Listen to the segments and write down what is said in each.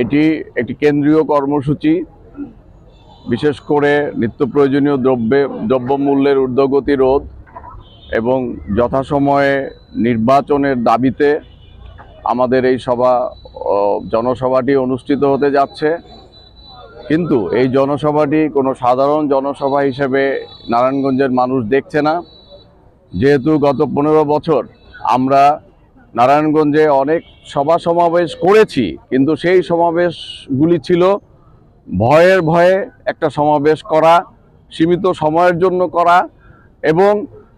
এটি একটি কেন্দ্রীয় কর্মসূচি। বিশেষ করে নিত্য প্রয়োজনীয় দ্রব্যে, দ্রব্যমূল্যের ঊর্ধ্বগতি রোধ এবং যথাসময়ে নির্বাচনের দাবিতে আমাদের এই সভা জনসভাটি অনুষ্ঠিত হতে যাচ্ছে। কিন্তু এই জনসভাটি কোনো সাধারণ জনসভা হিসেবে নারায়ণগঞ্জের মানুষ দেখছে না। যেহেতু গত পনেরো বছর আমরা নারায়ণগঞ্জে অনেক সভা সমাবেশ করেছি, কিন্তু সেই সমাবেশগুলি ছিল ভয়ের ভয়ে একটা সমাবেশ করা, সীমিত সময়ের জন্য করা এবং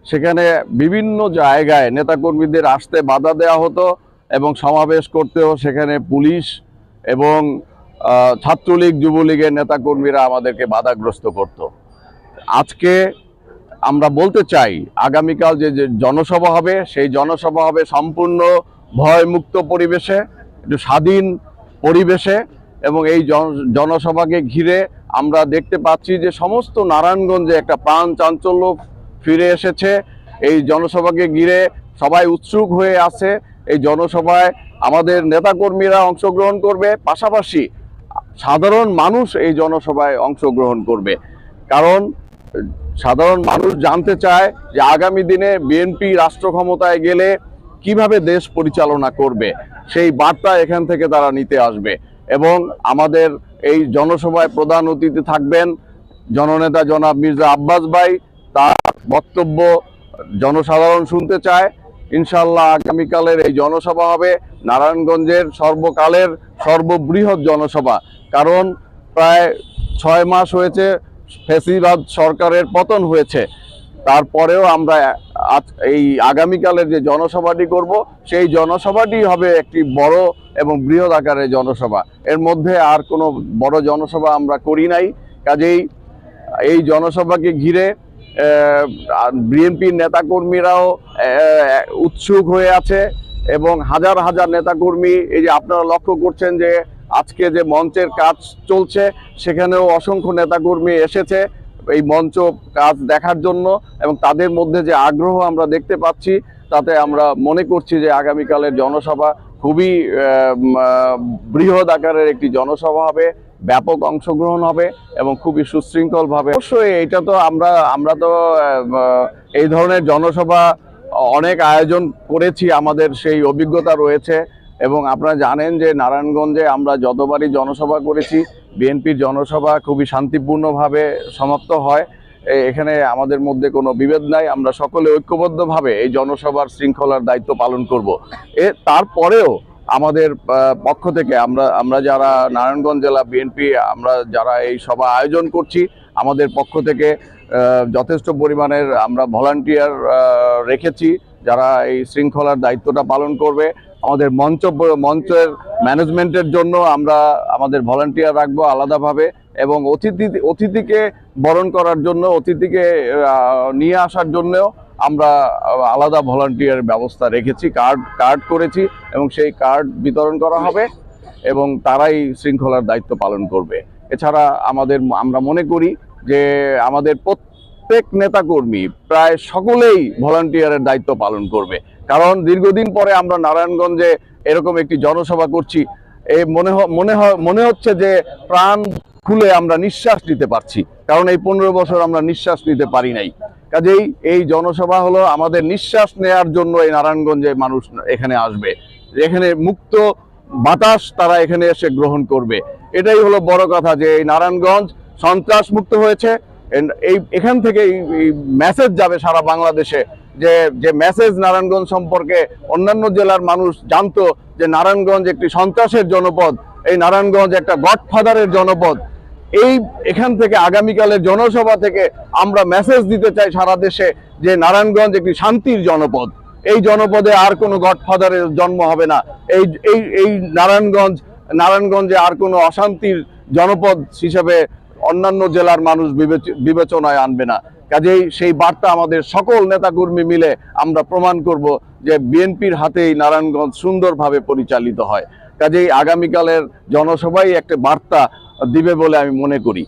সেখানে বিভিন্ন জায়গায় নেতাকর্মীদের আসতে বাধা দেওয়া হতো এবং সমাবেশ করতেও সেখানে পুলিশ এবং ছাত্রলীগ, যুবলীগের নেতাকর্মীরা আমাদেরকে বাধাগ্রস্ত করত। আজকে আমরা বলতে চাই, আগামীকাল যে যে জনসভা হবে, সেই জনসভা হবে সম্পূর্ণ ভয়মুক্ত পরিবেশে, একটু স্বাধীন পরিবেশে এবং এই জনসভাকে ঘিরে আমরা দেখতে পাচ্ছি যে সমস্ত নারায়ণগঞ্জে একটা প্রাণ চাঞ্চল্য ফিরে এসেছে। এই জনসভাকে ঘিরে সবাই উৎসুক হয়ে আছে। এই জনসভায় আমাদের নেতাকর্মীরা অংশগ্রহণ করবে, পাশাপাশি সাধারণ মানুষ এই জনসভায় অংশগ্রহণ করবে। কারণ সাধারণ মানুষ জানতে চায় যে আগামী দিনে বিএনপি রাষ্ট্র ক্ষমতায় গেলে কীভাবে দেশ পরিচালনা করবে? সেই বার্তা এখান থেকে তারা নিতে আসবে। এবং আমাদের এই জনসভায় প্রধান অতিথি থাকবেন জননেতা জনাব মির্জা আব্বাস ভাই। তার বক্তব্য জনসাধারণ শুনতে চায়। ইনশাল্লাহ আগামীকালের এই জনসভা হবে নারায়ণগঞ্জের সর্বকালের সর্ববৃহৎ জনসভা। কারণ প্রায় ছয় মাস হয়েছে ফেসিবাদ সরকারের পতন হয়েছে, তারপরেও আমরা এই আগামীকালের যে জনসভাটি করব, সেই জনসভাটি হবে একটি বড় এবং বৃহৎ আকারের জনসভা। এর মধ্যে আর কোনো বড় জনসভা আমরা করি নাই। কাজেই এই জনসভাকে ঘিরে বিএনপির নেতাকর্মীরাও উৎসুক হয়ে আছে এবং হাজার হাজার নেতাকর্মী, এই যে আপনারা লক্ষ্য করছেন যে আজকে যে মঞ্চের কাজ চলছে, সেখানেও অসংখ্য নেতাকর্মী এসেছে এই মঞ্চ কাজ দেখার জন্য এবং তাদের মধ্যে যে আগ্রহ আমরা দেখতে পাচ্ছি, তাতে আমরা মনে করছি যে আগামীকালের জনসভা খুবই বৃহৎ আকারের একটি জনসভা হবে, ব্যাপক অংশগ্রহণ হবে এবং খুবই সুশৃঙ্খলভাবে। অবশ্যই এটা তো আমরা আমরা তো এই ধরনের জনসভা অনেক আয়োজন করেছি, আমাদের সেই অভিজ্ঞতা রয়েছে। এবং আপনারা জানেন যে নারায়ণগঞ্জে আমরা যতবারই জনসভা করেছি, বিএনপির জনসভা খুবই শান্তিপূর্ণভাবে সমাপ্ত হয়। এখানে আমাদের মধ্যে কোনো বিভেদ নাই। আমরা সকলে ঐক্যবদ্ধভাবে এই জনসভার শৃঙ্খলার দায়িত্ব পালন করব। এ, তারপরেও আমাদের পক্ষ থেকে আমরা আমরা যারা নারায়ণগঞ্জ জেলা বিএনপি, আমরা যারা এই সভা আয়োজন করছি, আমাদের পক্ষ থেকে যথেষ্ট পরিমাণের আমরা ভলান্টিয়ার রেখেছি। যারা এই শৃঙ্খলার দায়িত্বটা পালন করবে, আমাদের মঞ্চ মঞ্চের ম্যানেজমেন্টের জন্য আমরা আমাদের ভলান্টিয়ার রাখব আলাদাভাবে এবং অতিথি, অতিথিকে বরণ করার জন্য, অতিথিকে নিয়ে আসার জন্যও আমরা আলাদা ভলান্টিয়ার ব্যবস্থা রেখেছি, কার্ড কার্ড করেছি এবং সেই কার্ড বিতরণ করা হবে এবং তারাই শৃঙ্খলার দায়িত্ব পালন করবে। এছাড়া আমাদের, আমরা মনে করি যে আমাদের প্রত্যেক নেতাকর্মী প্রায় সকলেই ভলান্টিয়ারের দায়িত্ব পালন করবে। কারণ দীর্ঘদিন পরে আমরা নারায়ণগঞ্জে এরকম একটি জনসভা করছি। এই মনে মনে মনে হচ্ছে যে প্রাণ খুলে আমরা নিঃশ্বাস নিতে পারছি। কারণ এই পনেরো বছর আমরা নিঃশ্বাস নিতে পারি নাই। কাজেই এই জনসভা হলো আমাদের নিঃশ্বাস নেয়ার জন্য এই নারায়ণগঞ্জে মানুষ এখানে আসবে। এখানে মুক্ত বাতাস তারা এখানে এসে গ্রহণ করবে। এটাই হলো বড় কথা যে এই নারায়ণগঞ্জ সন্ত্রাস মুক্ত হয়েছে। এই, এখান থেকে এই মেসেজ যাবে সারা বাংলাদেশে যে যে মেসেজ নারায়ণগঞ্জ সম্পর্কে অন্যান্য জেলার মানুষ জানতো যে নারায়ণগঞ্জ একটি সন্ত্রাসের জনপদ, এই নারায়ণগঞ্জ একটা গডফাদারের জনপদ। এই, এখান থেকে আগামীকালের জনসভা থেকে আমরা মেসেজ দিতে চাই সারা দেশে যে নারায়ণগঞ্জ একটি শান্তির জনপদ। এই জনপদে আর কোনো গডফাদারের জন্ম হবে না। এই এই এই নারায়ণগঞ্জ, নারায়ণগঞ্জে আর কোনো অশান্তির জনপদ হিসেবে অন্যান্য জেলার মানুষ বিবেচনায় আনবে না। কাজেই সেই বার্তা আমাদের সকল নেতাকর্মী মিলে আমরা প্রমাণ করব যে বিএনপির হাতেই নারায়ণগঞ্জ সুন্দরভাবে পরিচালিত হয়। কাজেই আগামীকালের জনসভাই একটা বার্তা দিবে বলে আমি মনে করি।